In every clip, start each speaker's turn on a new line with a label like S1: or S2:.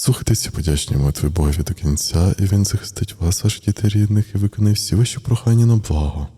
S1: Слухайтеся подячні молитви Богові до кінця, і він захистить вас, ваших дітей рідних, і виконає всі ваші прохання на благо.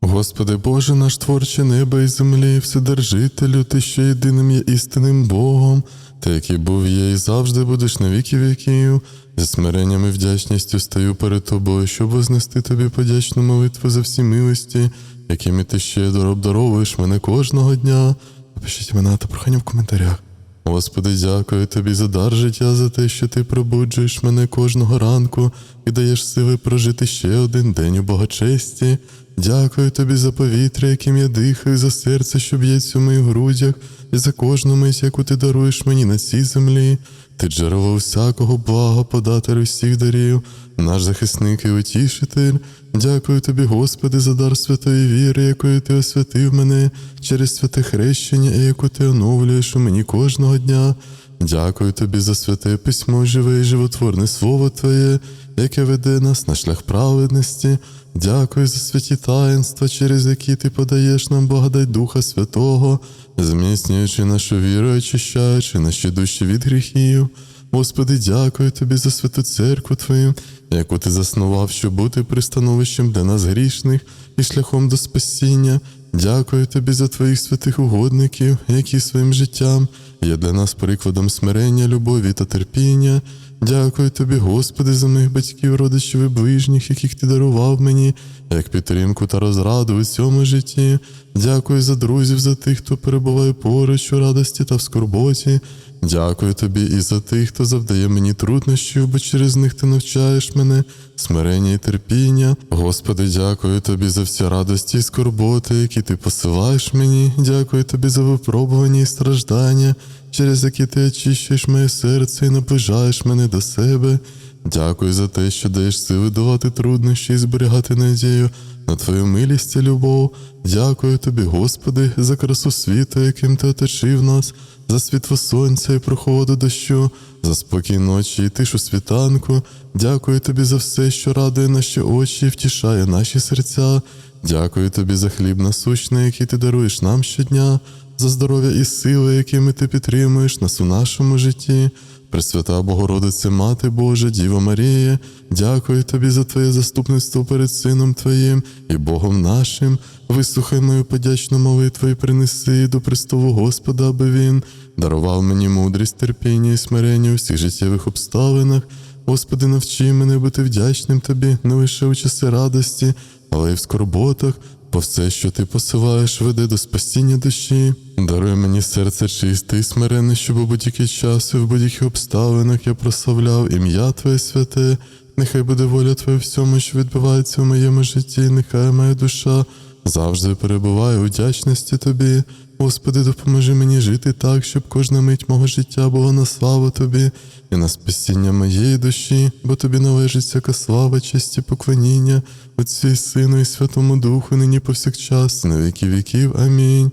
S1: Господи Боже, наш творче неба і землі, Вседержителю, Ти що єдиним є істинним Богом, Ти, який був є і завжди будеш на віки віків, зі смиренням і вдячністю стаю перед Тобою, щоб вознести Тобі подячну молитву за всі милості, якими ти щедро обдаровуєш мене кожного дня. Напишіть імена та прохання в коментарях. Господи, дякую тобі за дар життя, за те, що ти пробуджуєш мене кожного ранку і даєш сили прожити ще один день у богочесті. Дякую тобі за повітря, яким я дихаю, за серце, що б'ється в моїх грудях, і за кожну мить, яку ти даруєш мені на цій землі. Ти джерело всякого блага, податель усіх дарів, наш захисник і утішитель. Дякую тобі, Господи, за дар святої віри, якою ти освятив мене через святе хрещення, і яку ти оновлюєш у мені кожного дня. Дякую тобі за святе письмо, живе і животворне слово Твоє, яке веде нас на шлях праведності. Дякую за святі таїнства, через які ти подаєш нам благодать Духа Святого, зміцнюючи нашу віру, очищаючи наші душі від гріхів. Господи, дякую тобі за святу церкву Твою, яку ти заснував, щоб бути пристановищем для нас грішних і шляхом до спасіння. Дякую тобі за твоїх святих угодників, які своїм життям є для нас прикладом смирення, любові та терпіння. Дякую тобі, Господи, за моїх батьків, родичів і ближніх, яких ти дарував мені, як підтримку та розраду у цьому житті. Дякую за друзів, за тих, хто перебуває поруч у радості та в скорботі. Дякую тобі і за тих, хто завдає мені труднощів, бо через них ти навчаєш мене, смирення і терпіння. Господи, дякую тобі за всі радості і скорботи, які ти посилаєш мені. Дякую тобі за випробування і страждання, через які ти очищуєш моє серце і наближаєш мене до себе. Дякую за те, що даєш сили давати труднощі і зберігати надію на Твою милість і любов. Дякую тобі, Господи, за красу світу, яким ти оточив нас, за світло сонця і прохолоду дощу, за спокій ночі і тишу світанку. Дякую тобі за все, що радує наші очі і втішає наші серця. Дякую тобі за хліб насущний, який ти даруєш нам щодня, за здоров'я і сили, якими ти підтримуєш нас у нашому житті. Пресвята Богородице, Мати Божа, Діва Марія, дякую тобі за Твоє заступництво перед Сином Твоїм і Богом нашим. Вислухай мою подячну молитву і принеси до престолу Господа, аби Він дарував мені мудрість, терпіння і смирення у всіх життєвих обставинах. Господи, навчи мене бути вдячним Тобі не лише у часи радості, але й в скорботах, бо все, що ти посилаєш, веде до спасіння душі. Даруй мені серце чисте і смирене, щоб у будь-який час і в будь-яких обставинах я прославляв ім'я Твоє святе. Нехай буде воля Твоя всьому, що відбувається в моєму житті, нехай моя душа завжди перебуває у вдячності Тобі. Господи, допоможи мені жити так, щоб кожна мить мого життя була на славу Тобі і на спасіння моєї душі, бо Тобі належить всяка слава, честь і поклоніння, Отцю і Сину і Святому Духу, нині повсякчас, на віки віків. Амінь.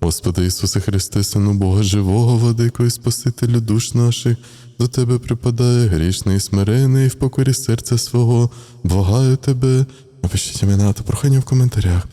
S1: Господи Ісусе Христе, Сину Бога Живого, Владико і Спасителю душ наших, до Тебе припадає грішний і смирений, і в покорі серця свого, благаю Тебе. Напишіть імена та прохання в коментарях.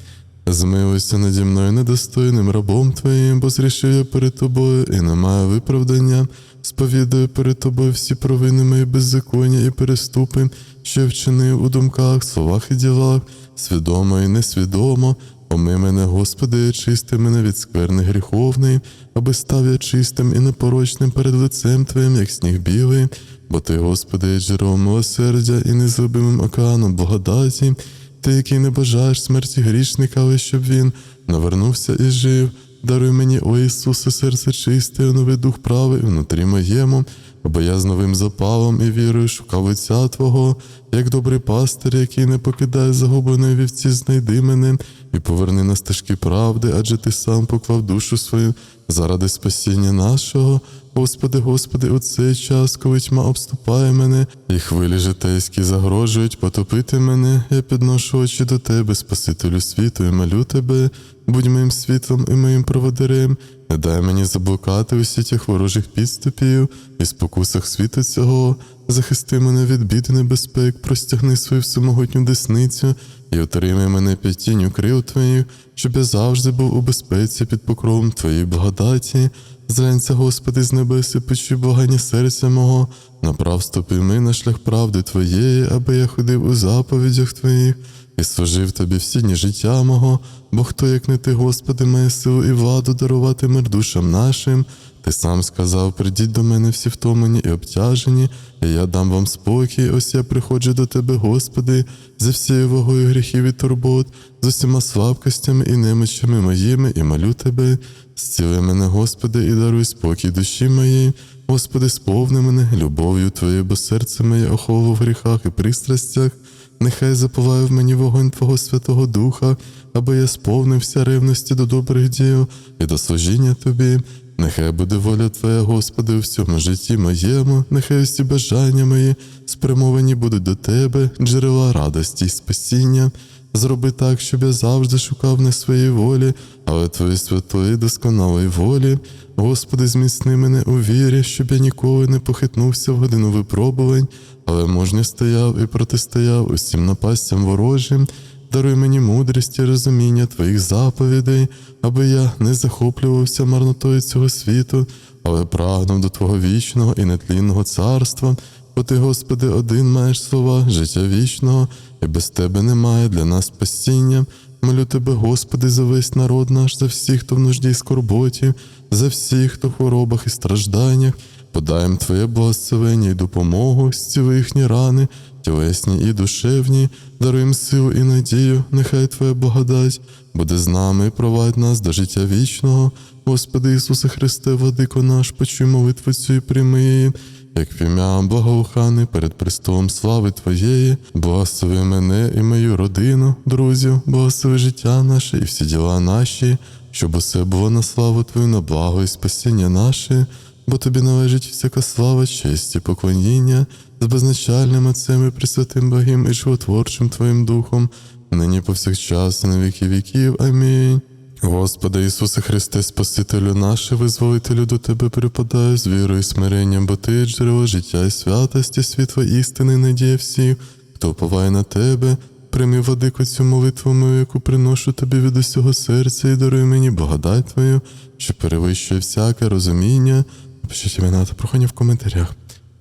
S1: Змилуйся наді мною недостойним рабом Твоїм, бо зрішив я перед Тобою і не маю виправдання. Сповідаю перед Тобою всі провини мої беззаконня і переступи, що я вчинив у думках, словах і ділах, свідомо і несвідомо. Оми мене, Господи, чисти мене від скверни гріховної, аби став я чистим і непорочним перед лицем Твоїм, як сніг білий, бо Ти, Господи, є милосердя і незлюбимим океаном благодаті, Ти, який не бажаєш смерті грішника, але щоб він навернувся і жив. Даруй мені, о Ісусе, серце чисте, онови дух правий внутрі моєму, бо я з новим запалом і вірою шукав Отця Твого, як добрий пастир, який не покидає загубленої вівці, знайди мене і поверни на стежки правди, адже ти сам поклав душу свою заради спасіння нашого. Господи, Господи, у цей час, коли тьма обступає мене, і хвилі житейські загрожують потопити мене, я підношу очі до Тебе, Спасителю світу, і молю Тебе, будь моїм світлом і моїм проводарем, не дай мені заблукати у сітях ворожих підступів і спокусах світу цього, захисти мене від бід і небезпек, простягни свою всемогутню десницю і отримай мене під тінню крил Твоїх, щоб я завжди був у безпеці під покровом Твоєї благодаті. Зглянься, Господи, з небес і почуй благання серця мого, направ стопи ми на шлях правди Твоєї, аби я ходив у заповідях Твоїх і служив Тобі всі дні життя мого, бо хто, як не ти, Господи, має силу і владу дарувати мир душам нашим. Ти сам сказав: придіть до мене всі втомлені і обтяжені, і я дам вам спокій. Ось я приходжу до Тебе, Господи, за всією вагою гріхів і турбот, з усіма слабкостями і немочами моїми, і молю Тебе. Зціли мене, Господи, і даруй спокій душі моїй. Господи, сповни мене любов'ю Твоєю, бо серце моє охоло в гріхах і пристрастях. Нехай запалає в мені вогонь Твого Святого Духа, аби я сповнився ревності до добрих діл і до служіння Тобі. Нехай буде воля Твоя, Господи, у всьому житті моєму, нехай усі бажання мої спрямовані будуть до Тебе, джерела радості й спасіння. Зроби так, щоб я завжди шукав не своєї волі, але Твоєї святої досконалої волі. Господи, зміцни мене у вірі, щоб я ніколи не похитнувся в годину випробувань, але мужньо стояв і протистояв усім напастям ворожим. Даруй мені мудрість і розуміння Твоїх заповідей, аби я не захоплювався марнотою цього світу, але прагнув до Твого вічного і нетлінного царства. Бо ти, Господи, один маєш слова життя вічного, і без Тебе немає для нас спасіння. Молю Тебе, Господи, за весь народ наш, за всіх, хто в нужді й скорботі, за всіх, хто в хворобах і стражданнях. Подай їм Твоє благословення і допомогу, зціли їхні рани, тілесні і душевні, даруй силу і надію, нехай Твоя благодать буде з нами провадь нас до життя вічного. Господи Ісусе Христе, владико наш, почуй молитву цю і прийми її, як пім'я благоуханий перед престолом слави Твоєї, благослови мене і мою родину, друзів, благослови життя наше і всі діла наші, щоб усе було на славу Твою, на благо і спасіння наше, бо Тобі належить всяка слава, честь і поклоніння з безначальним Отцем і Пресвятим Богим і животворчим Твоїм Духом, нині повсякчас і на віки віків. Амінь. Господи Ісусе Христе, Спасителю наш, і визволителю до Тебе припадаю з вірою і смиренням, бо Ти джерело життя і святості, світло істини, надія всіх, хто уповає на Тебе. Прийми владико цю молитву мою, яку приношу тобі від усього серця, і даруй мені благодать Твою, що перевищує всяке розуміння. Пишіть імена та прохання в коментарях.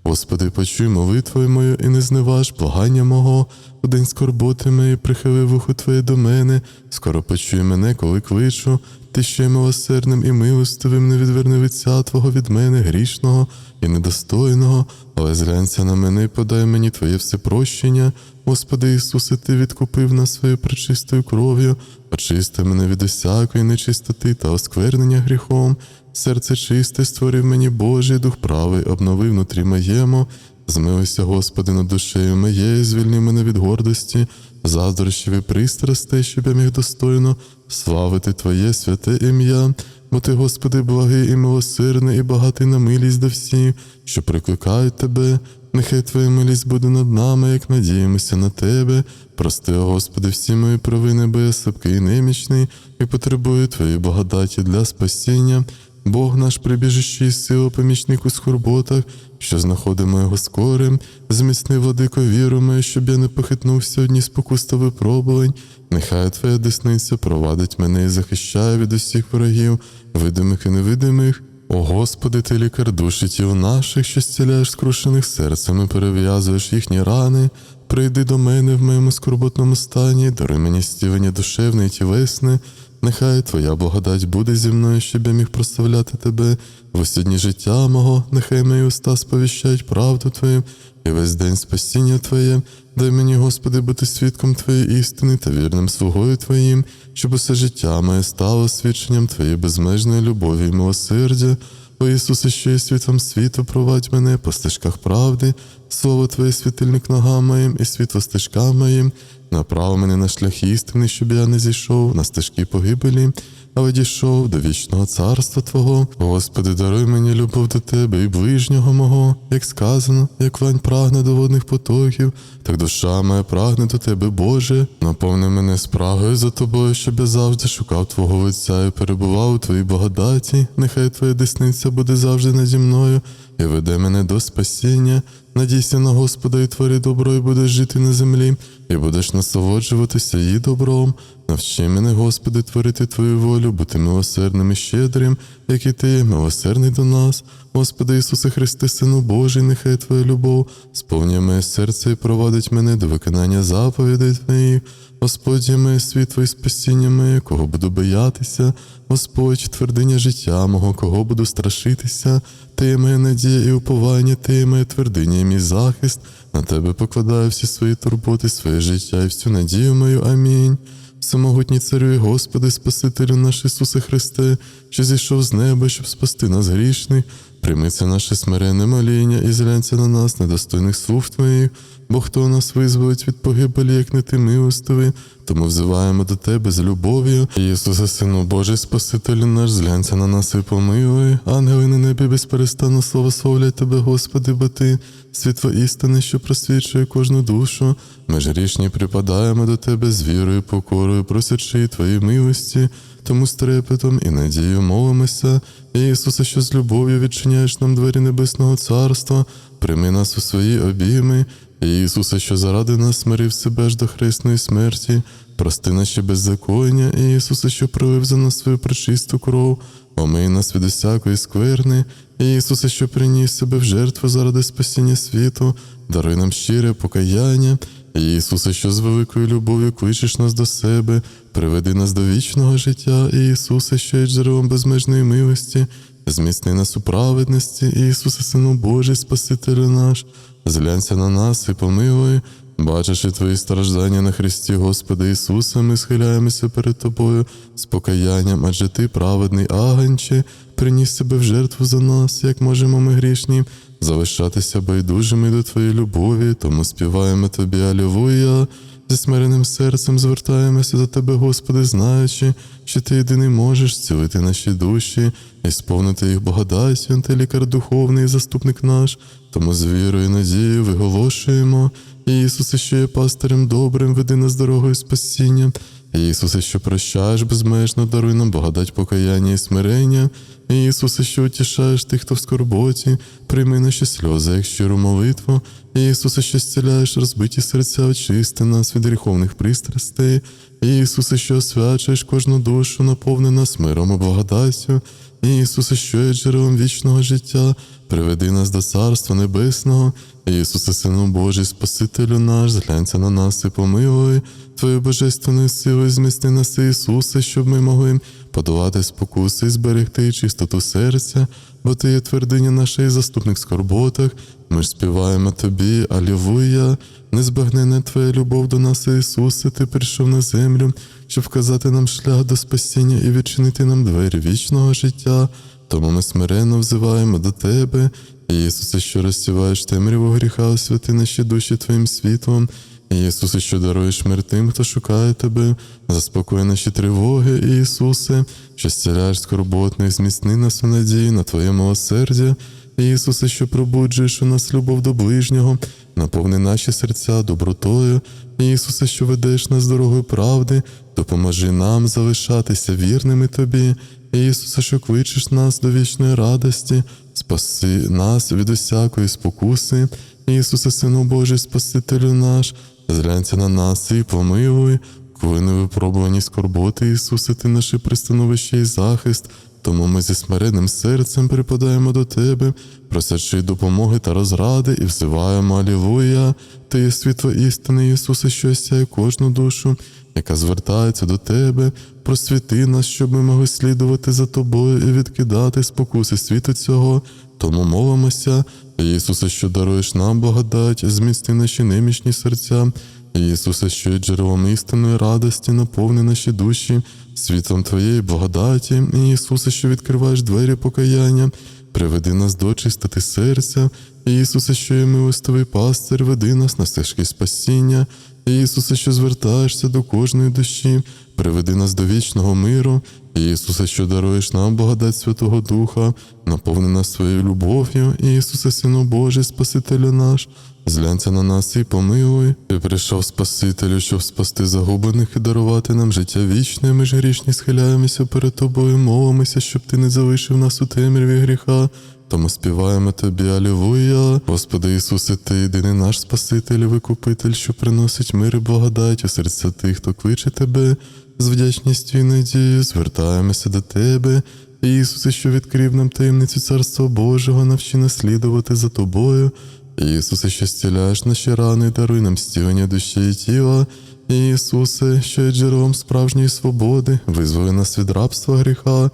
S1: Господи, почуй молитвою мою і не зневаж благання мого, у день скорботи моєї прихили вухо Твоє до мене, скоро почуй мене, коли кличу, ти ще й милосердним і милостивим не відверни лиця Твого від мене, грішного і недостойного, але зглянься на мене і подай мені Твоє всепрощення. Господи Ісусе, Ти відкупив нас своєю пречистою кров'ю, очисти мене від усякої нечистоти та осквернення гріхом. Серце чисте створив мені Божий дух правий, обнови внутрі моєму. Змилися, Господи, над душею моєю, звільни мене від гордості, заздрощів і пристрастей, щоб я міг достойно славити Твоє святе ім'я. Бо ти, Господи, благий і милосердний, і багатий на милість до всіх, що прикликають Тебе. Нехай Твоя милість буде над нами, як надіємося на Тебе. Прости, Господи, всі мої провини, бо я слабкий і немічний, і потребую Твоєї благодаті для спасіння. Бог наш прибіжище і сила, помічник у скорботах, що знаходимо його скорим, зміцни владико віру мою, щоб я не похитнувся одні спокус та випробувань. Нехай Твоя десниця провадить мене і захищає від усіх ворогів, видимих і невидимих. О Господи, ти лікар душі тіл наших, що зціляєш скрушених серцем і перев'язуєш їхні рани. Прийди до мене в моєму скорботному стані, даруй мені стівені душевне і тілесне. Нехай Твоя благодать буде зі мною, щоб я міг прославляти Тебе в життя мого, нехай мої уста сповіщають правду Твою, і весь день спасіння Твоє. Дай мені, Господи, бути свідком Твоєї істини та вірним слугою Твоїм, щоб усе життя моє стало свідченням Твоєї безмежної любові і милосердя. О Ісусе, що є світом світу, провадь мене по стежках правди, слово Твоє світильник ногам моїм і світло стежкам моїм. Направ мене на шлях істини, щоб я не зійшов на стежки погибелі, але дійшов до вічного царства Твого. Господи, даруй мені любов до Тебе і ближнього мого, як сказано, як вань прагне до водних потоків, так душа моя прагне до Тебе, Боже. Наповни мене спрагою за Тобою, щоб я завжди шукав Твого лиця і перебував у Твоїй благодаті. Нехай Твоя десниця буде завжди наді мною і веде мене до спасіння. Надійся на Господа і твори добро, і будеш жити на землі, і будеш насолоджуватися її добром. Навчи мене, Господи, творити Твою волю, бути милосердним і щедрим, як і Ти є милосердний до нас. Господи Ісусе Христе, Сину Божий, нехай Твоя любов сповнює моє серце і провадить мене до виконання заповідей Твоїх. Господь є моє світло і спасіння моє, кого буду боятися, Господь, твердиня життя мого, кого буду страшитися, ти є моя надія і уповання, ти є моя твердиня і мій захист. На тебе покладаю всі свої турботи, своє життя і всю надію мою. Амінь. Всемогутній царю і Господи, Спасителю наш Ісусе Христе, що зійшов з неба, щоб спасти нас грішних, прийми це наше смиренне моління і зглянься на нас, недостойних слуг Твоїх, бо хто нас визволить від погибелі, як не ти милостивий, тому взиваємо до Тебе з любов'ю. Ісусе, Сину Божий, Спасителю наш, зглянься на нас і помилуй. Ангели на небі безперестанно славословлять Тебе, Господи, бо Ти, світло істини, що просвічує кожну душу. Ми ж грішні припадаємо до Тебе з вірою, покорою, просячи Твої милості, тому з трепетом і надією молимося. Ісусе, що з любов'ю відчиняєш нам двері Небесного Царства, прийми нас у свої обійми. Ісусе, що заради нас смирив себе ж до хресної смерті, прости наші беззаконня, Ісусе, що пролив за нас свою пречисту кров, омий нас від усякої скверни, Ісусе, що приніс себе в жертву заради спасіння світу, даруй нам щире покаяння. Ісусе, що з великою любов'ю кличеш нас до себе, приведи нас до вічного життя, Ісусе, що є джерелом безмежної милості, зміцни нас у праведності, Ісусе, Сину Божий, Спасителю наш, зглянься на нас і помилуй. Бачачи твої страждання на Христі, Господи Ісусе, ми схиляємося перед Тобою з покаянням, адже Ти, праведний агенче, приніс себе в жертву за нас, як можемо ми грішні, залишатися байдужими до Твоєї любові, тому співаємо Тобі, Алілуя. Зі смиреним серцем звертаємося до Тебе, Господи, знаючи, що Ти єдиний можеш цілити наші душі і сповнити їх благодаттю, Ти лікар духовний і заступник наш, тому з вірою і надією виголошуємо. Ісусе, що є пастирем добрим, веди нас дорогою спасіння. Ісусе, що прощаєш безмежно, даруй нам благодать покаяння і смирення. Ісусе, що утішаєш тих, хто в скорботі, прийми наші сльози, як щиру молитву. Ісусе, що зціляєш розбиті серця, очисти нас від гріховних пристрастей. Ісусе, що освячуєш кожну душу, наповни нас миром і благодаттю. Ісусе, що є джерелом вічного життя, приведи нас до Царства Небесного. Ісусе, Сину Божий, Спасителю наш, зглянься на нас і помилуй. Твою божественною силою змісти нас, Ісусе, щоб ми могли подолати спокуси і зберегти чистоту серця, бо Ти є твердиня наша і заступник скорботах. Ми ж співаємо Тобі, Алілуя, незбагнена Твоя любов до нас, Ісусе, Ти прийшов на землю, щоб вказати нам шлях до спасіння і відчинити нам двері вічного життя. Тому ми смиренно взиваємо до Тебе, Ісусе, що розсіваєш темряву гріха, освяти наші душі Твоїм світлом. Ісусе, що даруєш мир тим, хто шукає Тебе, заспокой наші тривоги, Ісусе, що зціляєш скорботних, зміцни нас у надії на Твоє милосердя. Ісусе, що пробуджуєш у нас любов до ближнього, наповни наші серця добротою. Ісусе, що ведеш нас дорогою правди, допоможи нам залишатися вірними Тобі. Ісусе, що кличеш нас до вічної радості, спаси нас від усякої спокуси. Ісусе, Сину Божий, Спасителю наш, зглянься на нас і помилуй, коли не випробувані скорботи, Ісусе, Ти наше пристановище і захист. Тому ми зі смиренним серцем припадаємо до Тебе, просячи допомоги та розради, і взиваємо Алілуя, Ти є світло істини, Ісусе, що осяє кожну душу, яка звертається до Тебе, просвіти нас, щоб ми могли слідувати за Тобою і відкидати спокуси світу цього. Тому молимося, Ісусе, що даруєш нам благодать, зміцни наші немічні серця. Ісусе, що є джерелом істинної радості, наповни наші душі світлом Твоєї благодаті, Ісусе, що відкриваєш двері покаяння, приведи нас до чистоти серця, Ісусе, що є милостивий пастир, веди нас на стежки спасіння, Ісусе, що звертаєшся до кожної душі, приведи нас до вічного миру, Ісусе, що даруєш нам благодать Святого Духа, наповни нас своєю любов'ю, Ісусе, Сину Божий, Спасителю наш, зглянься на нас і помилуй. Ти прийшов Спасителю, щоб спасти загублених і дарувати нам життя вічне. Ми ж грішні схиляємося перед тобою, молимося, щоб ти не залишив нас у темряві гріха. Тому співаємо тобі, Алілуя. Господи Ісусе, Ти єдиний наш Спаситель, і Викупитель, що приносить мир і благодать у серця тих, хто кличе тебе. З вдячністю і надією звертаємося до Тебе. Ісусе, що відкрив нам таємницю Царства Божого, навчи наслідувати за Тобою. Ісусе, що зціляєш наші рани, даруй нам стілення душі і тіла. Ісусе, що є джерелом справжньої свободи, визволи нас від рабства гріха.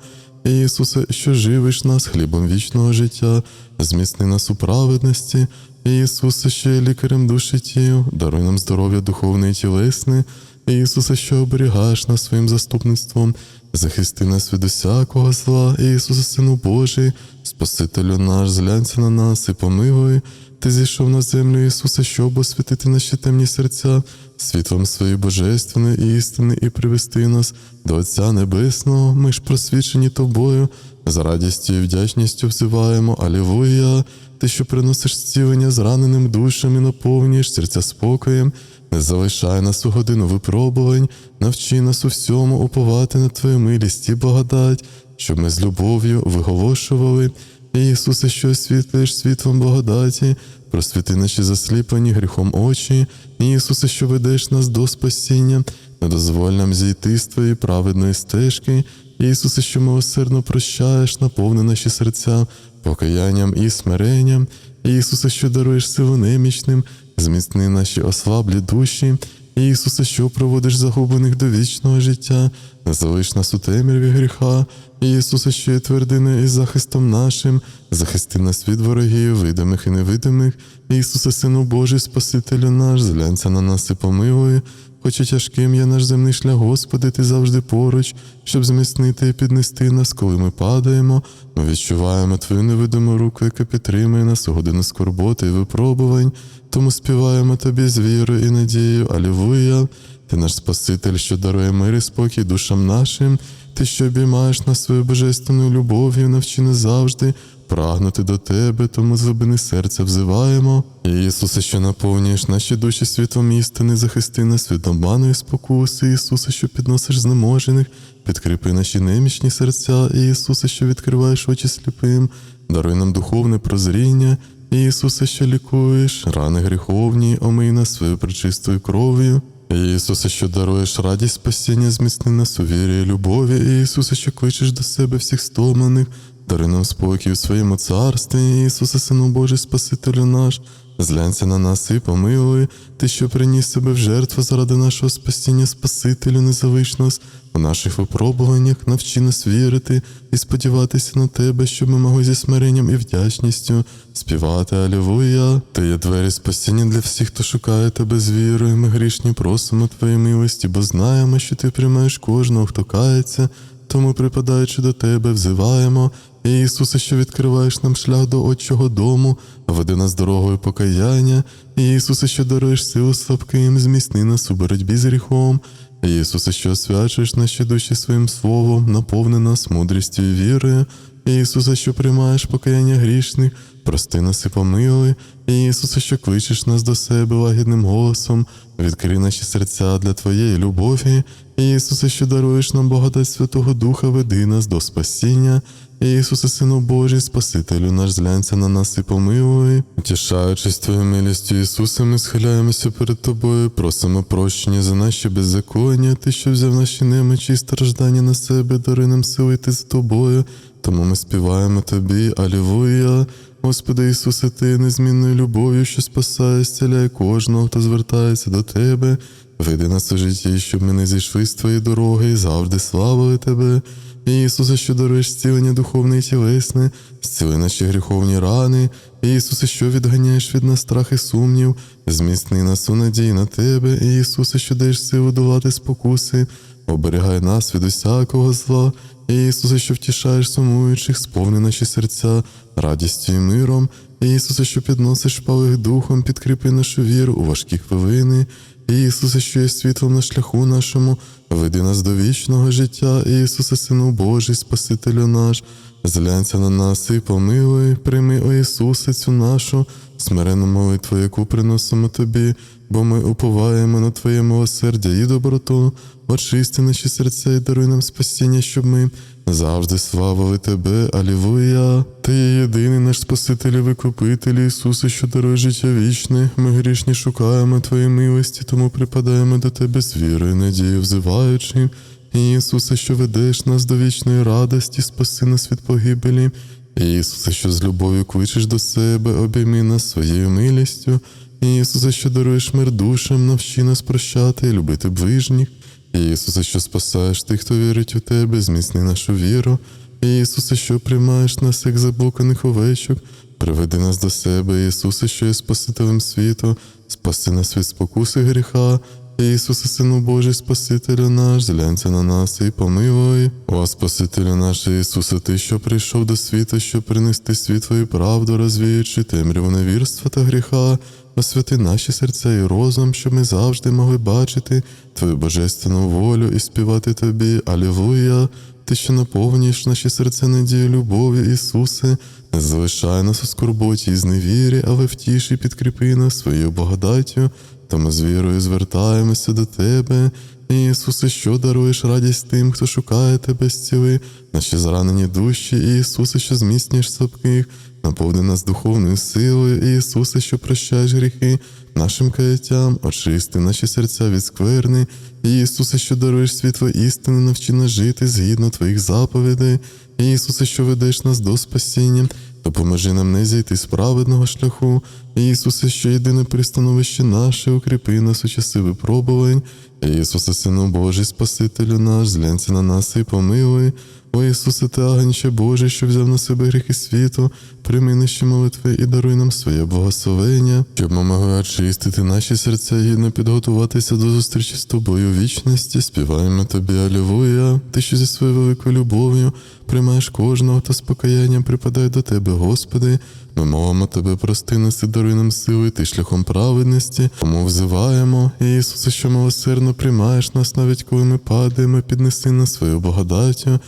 S1: Ісусе, що живиш нас хлібом вічного життя, зміцни нас у праведності. Ісусе, що є лікарем душі тіл, даруй нам здоров'я духовне і тілесне. Ісусе, що оберігаєш нас своїм заступництвом, захисти нас від усякого зла, Ісусе, Сину Божий, Спасителю наш, зглянься на нас і помилуй. Ти зійшов на землю, Ісусе, щоб освятити наші темні серця, світлом своєї божественної істини і привести нас до Отця Небесного. Ми ж просвічені тобою, з радістю і вдячністю взиваємо, Алілуя! Ти, що приносиш зцілення зраненим душам і наповнюєш серця спокоєм, не залишай нас у годину випробувань, навчи нас у всьому уповати на Твою милість і благодать, щоб ми з любов'ю виголошували. Ісусе, що освітлюєш світлом благодаті, просвіти наші засліплені гріхом очі, Ісусе, що ведеш нас до спасіння, не дозволь нам зійти з Твоєї праведної стежки, Ісусе, що милосердно прощаєш, наповни наші серця покаянням і смиренням, Ісусе, що даруєш силу немічним, зміцни наші ослаблі душі, Ісусе, що проводиш загублених до вічного життя, залиш нас у темряві гріха, Ісусе, що є твердиною і захистом нашим, захисти нас від ворогів, видимих і невидимих, Ісусе, Сину Божий, Спасителю наш, зглянься на нас і помилуй. Хоч і тяжким є наш земний шлях, Господи, Ти завжди поруч, щоб зміцнити і піднести нас, коли ми падаємо. Ми відчуваємо Твою невидиму руку, яка підтримує нас у годину скорботи і випробувань. Тому співаємо Тобі з вірою і надією. Алілуя! Ти наш Спаситель, що дарує мир і спокій душам нашим. Ти, що обіймаєш нас своєю божественною любов'ю, навчи нас завжди прагнути до тебе, тому з глибини серця взиваємо. Ісусе, що наповнюєш наші душі світлом істини, захисти нас від обману спокуси, Ісусе, що підносиш знеможених, підкріпи наші немічні серця, Ісусе, що відкриваєш очі сліпим, даруй нам духовне прозріння. Ісусе, що лікуєш, рани гріховні, омий нас своєю пречистою кров'ю. Ісусе, що даруєш радість спасіння, зміцни нас у вірі і любові, Ісусе, що кличеш до себе всіх стомлених, дари нам спокій у своєму царстві, Ісусе, Сину Божий, Спасителю наш, зглянься на нас і помилуй, Ти, що приніс себе в жертву заради нашого спасіння, Спасителю, не залиш нас у наших випробуваннях, навчи нас вірити і сподіватися на Тебе, щоб ми могли зі смиренням і вдячністю співати Алілуя. Ти є двері спасіння для всіх, хто шукає тебе з вірою. Ми грішні просимо Твоєї милості, бо знаємо, що Ти приймаєш кожного, хто кається. Тому, припадаючи до тебе, взиваємо, Ісусе, що відкриваєш нам шлях до Отчого дому, веди нас дорогою покаяння, Ісусе, що даруєш силу слабким, зміцни нас у боротьбі з гріхом. Ісусе, що освячуєш наші душі своїм словом, наповни нас мудрістю і вірою. Ісусе, що приймаєш покаяння грішних, прости нас і помилуй. Ісусе, що кличеш нас до себе лагідним голосом, відкрий наші серця для Твоєї любові. Ісусе, що даруєш нам благодать Святого Духа, веди нас до спасіння. Ісусе, Сину Божий, Спасителю наш зглянься на нас і помилуй. Утішаючись Твоєю милістю, Ісусе, ми схиляємося перед Тобою, просимо прощення за наші беззаконня, Ти, що взяв наші немочі і страждання на себе, дари нам сили йти за Тобою. Тому ми співаємо Тобі, Алілуя. Господи Ісусе, Ти незмінною любов'ю, що спасає, зціляє кожного, хто звертається до Тебе. Веди нас у житті, щоб ми не зійшли з Твоєї дороги і завжди славили Тебе. Ісусе, що даруєш зцілення духовне і тілесне, зціли наші гріховні рани, Ісусе, що відганяєш від нас страх і сумнів, зміцни нас у надії на Тебе, Ісусе, що даєш силу долати спокуси, оберігай нас від усякого зла, Ісусе, що втішаєш сумуючих, сповни наші серця радістю і миром, Ісусе, що підносиш палих духом, підкріпи нашу віру у важкі хвилини. Ісусе, що є світлом на шляху нашому, веди нас до вічного життя, Ісусе, Сину Божий, Спасителю наш, зглянься на нас і помилуй, прийми, о Ісусе, цю нашу. Смирену молитву, яку приносимо Тобі, бо ми уповаємо на Твоє милосердя і доброту, очисти наші серця і даруй нам спасіння, щоб ми завжди славили Тебе, Алілуя. Ти є єдиний наш Спаситель і Викупитель Ісусе, що дарує життя вічне. Ми грішні шукаємо Твоєї милості, тому припадаємо до Тебе з вірою, надією, взиваючи. Ісусе, що ведеш нас до вічної радості, спаси нас від погибелі. Ісусе, що з любов'ю кличеш до себе, обійми нас своєю милістю. Ісусе, що даруєш мир душам, навчи нас прощати і любити ближніх. Ісусе, що спасаєш тих, хто вірить у тебе, зміцни нашу віру. Ісусе, що приймаєш нас, як заблуканих овечок, приведи нас до себе, Ісусе, що є Спасителем світу, спаси нас від спокуси гріха. Ісусе, Сину Божий, Спасителю наш, зглянься на нас і помилуй. О Спасителю наш Ісусе, Ти, що прийшов до світу, щоб принести світ Твою правду, розвіючи темряву невірства та гріха, освяти наші серця і розум, щоб ми завжди могли бачити Твою божественну волю і співати Тобі. Алілуя! Ти, що наповнюєш наші серця надію любов'ю, Ісусе, не залишай нас у скорботі і зневірі, але втіши і підкріпи нас своєю благодаттю. Тому з вірою звертаємося до Тебе, Ісусе, що даруєш радість тим, хто шукає Тебе зціли, наші зранені душі, Ісусе, що зміцнюєш слабких, наповни нас духовною силою, Ісусе, що прощаєш гріхи нашим каяттям, очисти наші серця від скверни, Ісусе, що даруєш світло істини, навчи нас жити згідно Твоїх заповідей, Ісусе, що ведеш нас до спасіння. Допоможи нам не зійти з праведного шляху, Ісусе, що єдине пристановище наше, укріпи нас у часи випробувань. Ісусе, Сину Божий, Спасителю наш, зглянься на нас і помилуй. О Ісусе, ти агнче Божий, що взяв на себе гріхи світу, прийми наші молитви і даруй нам своє благословення, щоб ми могли очистити наші серця і гідно підготуватися до зустрічі з тобою у вічності. Співаємо тобі, Алілуя, ти, що зі своєю великою любов'ю приймаєш кожного та з покаянням припадає до тебе, Господи. Ми мовимо тебе, прости нас і даруй сили, ти шляхом праведності, тому взиваємо, Ісусе, що милосердно приймаєш нас, навіть коли ми падаємо, піднеси нас свою благодаттю.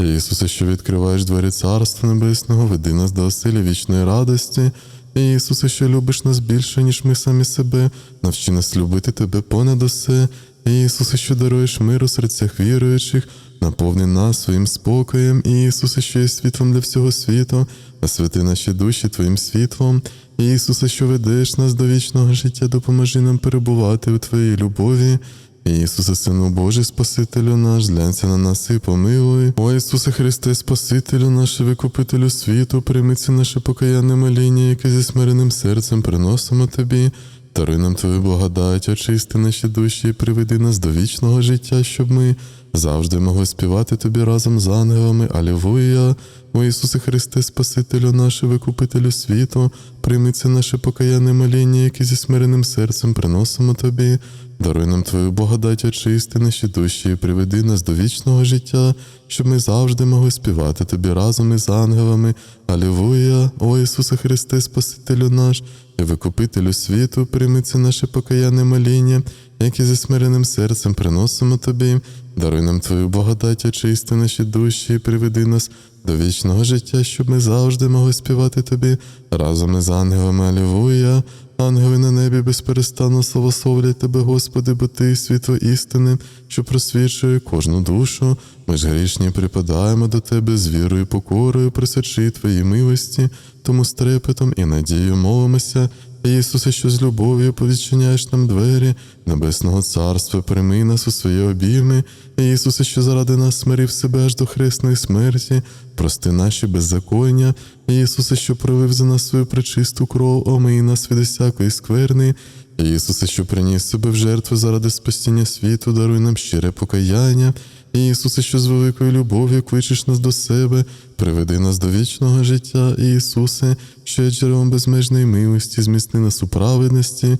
S1: Ісусе, що відкриваєш двері Царства Небесного, веди нас до оселі вічної радості. Ісусе, що любиш нас більше, ніж ми самі себе, навчи нас любити Тебе понад усе. Ісусе, що даруєш мир у серцях віруючих, наповни нас своїм спокоєм, Ісусе, що є світлом для всього світу, освяти наші душі Твоїм світлом. Ісусе, що ведеш нас до вічного життя, допоможи нам перебувати у Твоїй любові. Ісусе, Сину Божий, Спасителю наш, зглянься на нас і помилуй. О Ісусе Христе, Спасителю наш, Викупителю світу, прийми це наше покаянне моління, яке зі смиреним серцем приносимо Тобі. Даруй нам Твою благодать, очисти наші душі і приведи нас до вічного життя, щоб ми завжди могли співати Тобі разом з ангелами. Алілуя! О Ісусе Христе, Спасителю наш, Викупителю світу, прийми це наше покаянне моління, яке зі смиреним серцем приносимо Тобі. Даруй нам Твою благодать, очисти наші душі і приведи нас до вічного життя, щоб ми завжди могли співати Тобі разом із ангелами. Алілуя! О Ісусе Христе, Спасителю наш, і Викупителю світу, прийми це наше покаянне моління, яке зі смиреним серцем приносимо Тобі. Даруй нам Твою благодать, очисти наші душі і приведи нас до вічного життя, щоб ми завжди могли співати Тобі разом із ангелами. Алілуя! Ангели на небі безперестанно славословлять Тебе, Господи, бо Ти світло істини, що просвічує кожну душу. Ми ж грішні припадаємо до Тебе з вірою, покорою, просячи Твої милості, тому з трепетом і надією молимося. Ісусе, що з любов'ю повідчиняєш нам двері Небесного Царства, прийми нас у свої обійми. Ісусе, що заради нас смирив себе аж до хресної смерті, прости наші беззаконня. Ісусе, що пролив за нас свою пречисту кров, омий нас від усякої скверни. Ісусе, що приніс себе в жертву заради спасіння світу, даруй нам щире покаяння. Ісусе, що з великою любов'ю кличеш нас до себе, приведи нас до вічного життя, Ісусе, що є джерелом безмежної милості, зміцни нас у праведності.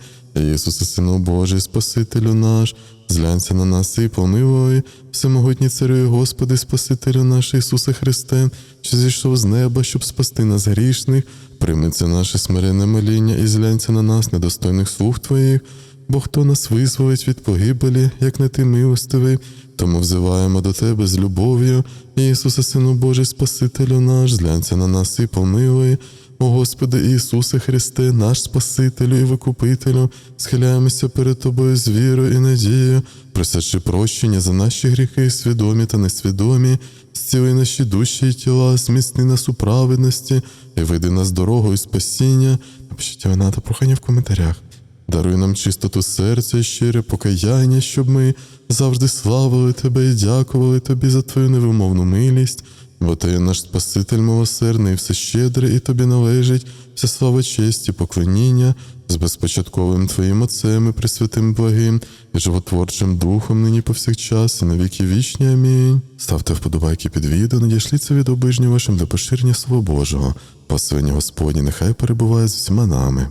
S1: Ісусе, Сину Божий, Спасителю наш, зглянься на нас і помилуй, всемогутній царю і Господи, Спасителю наш Ісусе Христе, що зійшов з неба, щоб спасти нас грішних, прийми це наше смиренне моління і зглянься на нас, недостойних слуг Твоїх. Бо хто нас визволить від погибелі, як не ти милостивий, тому взиваємо до тебе з любов'ю, Ісусе, Сину Божий, Спасителю наш, зглянься на нас і помилуй. О Господи Ісусе Христе, наш Спасителю і Викупителю, схиляємося перед Тобою з вірою і надією, просячи прощення за наші гріхи, свідомі та несвідомі, зціли наші душі і тіла, зміцни нас у праведності і веди нас дорогою спасіння. Напишіть вина та прохання в коментарях. Даруй нам чистоту серця і щире покаяння, щоб ми завжди славили Тебе і дякували Тобі за Твою невимовну милість, бо Ти є наш Спаситель милосердний, і всещедрий, і Тобі належить вся слава честь і поклоніння з безпочатковим Твоїм Отцем і Пресвятим Благим і животворчим Духом нині повсякчас і на віки вічні. Амінь. Ставте вподобайки під відео, надішліться від обижнів вашим для поширення Слова Божого. Посвяні Господні, нехай перебуває з всіма нами.